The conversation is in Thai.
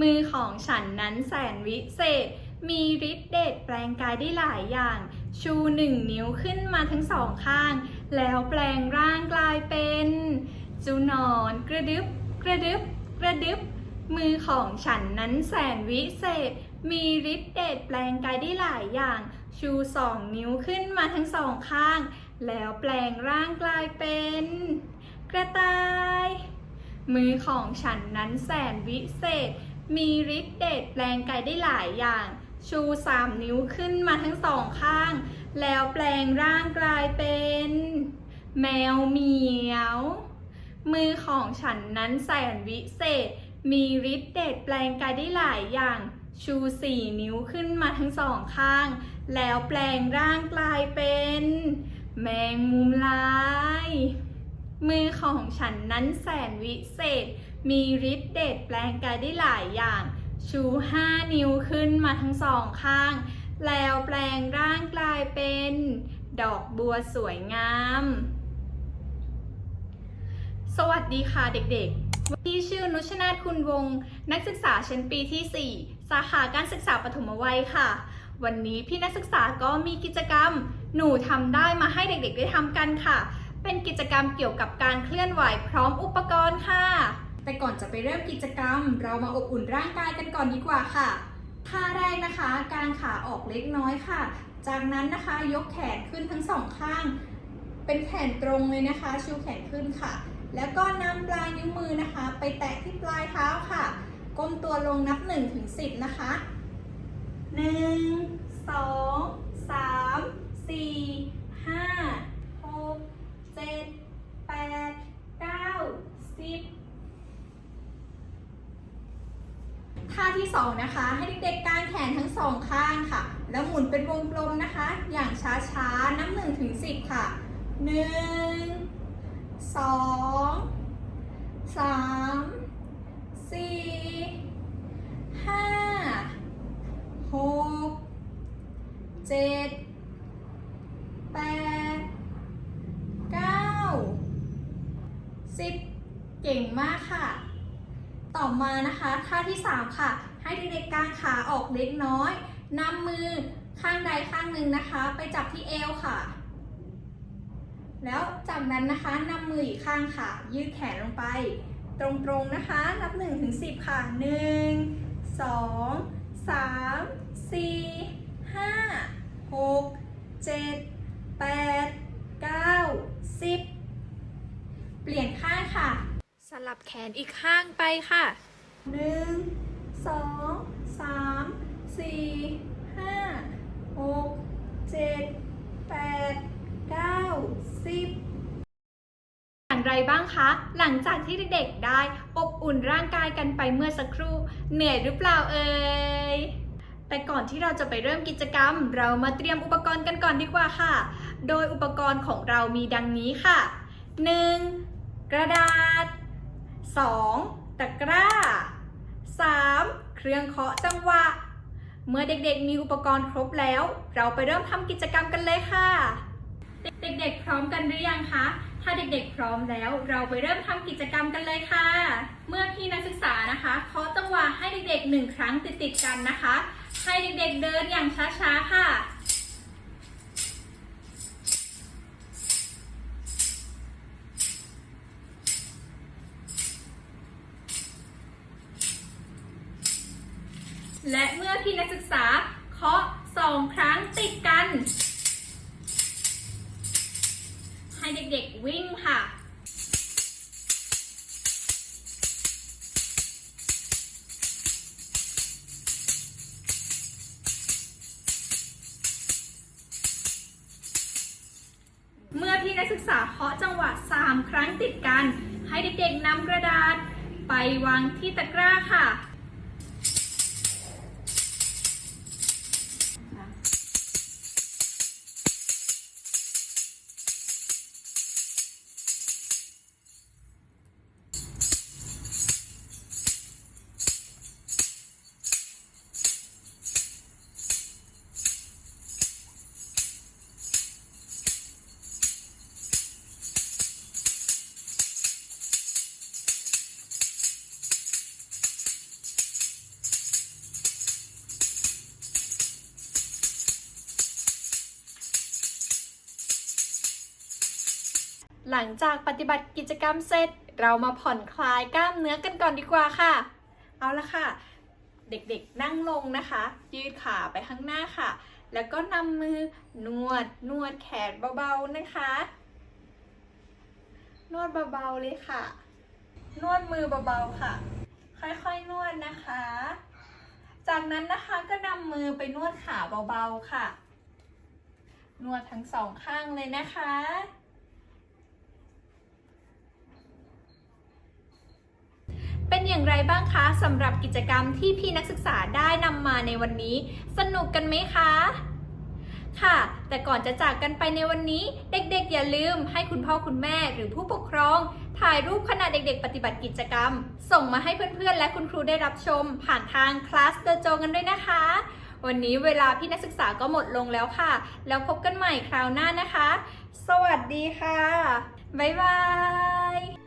มือของฉันนั้นแสนวิเศษ มีฤทธิ์เดชแปลงกายได้หลายอย่าง ชูหนึ่งนิ้วขึ้นมาทั้งสองข้าง แล้วแปลงร่างกลายเป็นจูนอนกระดึบกระดึบกระดึบมือของฉันนั้นแสนวิเศษ มีฤทธิ์เดชแปลงกายได้หลายอย่าง ชูสองนิ้วขึ้นมาทั้งสองข้าง แล้วแปลงร่างกลายเป็น กระต่าย มือของฉันนั้นแสนวิเศษ มีฤทธิ์เดชแปลงกายได้หลายอย่าง ชูสามนิ้วขึ้นมาทั้งสองข้าง แล้วแปลงร่างกลายเป็น แมวเหมียว มือของฉันนั้นแสนวิเศษ มีฤทธิ์เดชแปลงกายได้หลายอย่าง ชูสี่นิ้วขึ้นมาทั้งสองข้าง แล้วแปลงร่างกลายเป็น แมงมุมลาย มือของฉันนั้นแสนวิเศษ มีฤทธิ์เดชแปลงกายได้หลายอย่าง ชูห้านิ้วขึ้นมาทั้งสองข้าง แล้วแปลงร่างกลายเป็น ดอกบัวสวยงาม สวัสดีค่ะเด็กๆพี่ชื่อนุชนาถคุณวง นักศึกษาชั้นปีที่ 4 สาขาการศึกษาปฐมวัยค่ะ วันนี้พี่นักศึกษาก็มีกิจกรรม หนูทำได้มาให้เด็กๆได้ทำกันค่ะ เป็นกิจกรรมเกี่ยวกับการเคลื่อนไหวพร้อมอุปกรณ์ค่ะ ก่อนจะไปเริ่มกิจกรรม เรามาอบอุ่นร่างกายกันก่อนดีกว่าค่ะท่าแรกนะคะการขาออกเล็กน้อยค่ะ จากนั้นนะคะยกแขนขึ้นทั้งสองข้าง เป็นแขนตรงเลยนะคะ ชูแขนขึ้นค่ะ แล้วก็นำปลายนิ้วมือนะคะ ไปแตะที่ปลายเท้าค่ะ ก้มตัวลงนับ1ถึง10 นะคะ 1 2 3 4 5 6 7 8 9 10 ที่สองนะคะ ให้เด็กๆกางแขนทั้งสองข้างค่ะ แล้วหมุนเป็นวงกลมนะคะ อย่างช้าๆ นับหนึ่งถึงสิบค่ะหนึ่งสองสามสี่ห้าหกเจ็ดแปดเก้าสิบเก่งมากค่ะ ต่อมานะคะท่าที่ 3 ค่ะ ให้เด็กๆกางขาออกเล็กน้อยนำมือข้างใดข้างหนึ่งนะคะ ไปจับที่เอวค่ะ แล้วจากนั้นนะคะนำมืออีกข้างค่ะ ยืดแขนลงไป ตรงๆนะคะ นับ1ถึง10 ค่ะ 1 2 3 4 5 6 7 8 9 10 เปลี่ยนข้างค่ะ ลับแขนอีกข้างไปค่ะหนึ่งสองสามสี่ห้าหกเจ็ดแปดเก้าสิบอย่างไรบ้างคะ หลังจากที่เด็กๆได้อบอุ่นร่างกายกันไปเมื่อสักครู่ เหนื่อยหรือเปล่าเอ่ยแต่ก่อนที่เราจะไปเริ่มกิจกรรม เรามาเตรียมอุปกรณ์กันก่อนดีกว่าค่ะ โดยอุปกรณ์ของเรามีดังนี้ค่ะ 1. กระดาษ 2. ตะกร้า 3. เครื่องเคาะจังหวะ เมื่อเด็กๆมีอุปกรณ์ครบแล้ว เราไปเริ่มทำกิจกรรมกันเลยค่ะ เด็กๆ พร้อมกันหรือยังคะ ถ้าเด็กๆ พร้อมแล้ว เราไปเริ่มทำกิจกรรมกันเลยค่ะ เมื่อพี่นักศึกษานะคะเคาะจังหวะให้เด็กๆหนึ่งครั้งติดๆกันนะคะ ให้เด็กๆเดินอย่างช้าๆค่ะ และเมื่อพี่นักศึกษาเคาะสองครั้งติดกัน ให้เด็กๆวิ่งค่ะเมื่อพี่นักศึกษาเคาะจังหวะ 3 ครั้งติดกัน ให้เด็กๆนำกระดาษ ไปวางที่ตะกร้าค่ะ หลังจากปฏิบัติกิจกรรมเสร็จ เรามาผ่อนคลายกล้ามเนื้อกันก่อนดีกว่าค่ะ เอาละค่ะ เด็กๆนั่งลงนะคะ ยืดขาไปข้างหน้าค่ะ แล้วก็นำมือนวดนวดแขนเบาๆนะคะ นวดเบาๆเลยค่ะ นวดมือเบาๆค่ะ ค่อยๆนวดนะคะ จากนั้นนะคะก็นำมือไปนวดขาเบาๆค่ะ นวดทั้งสองข้างเลยนะคะ เป็น อย่างไรบ้างคะสำหรับกิจกรรมที่พี่นักศึกษาได้นำมาในวันนี้ สนุกกันไหมคะ ค่ะ แต่ก่อนจะจากกันไปในวันนี้ เด็กๆ อย่าลืมให้คุณพ่อคุณแม่หรือผู้ปกครอง ถ่ายรูปขณะเด็กๆ ปฏิบัติกิจกรรม ส่งมาให้เพื่อนๆ และคุณครูได้รับชม ผ่านทางคลาสเดอโจกันด้วยนะคะ วันนี้เวลาพี่นักศึกษาก็หมดลงแล้วค่ะ แล้วพบกันใหม่คราวหน้านะคะ สวัสดีค่ะบ๊ายบาย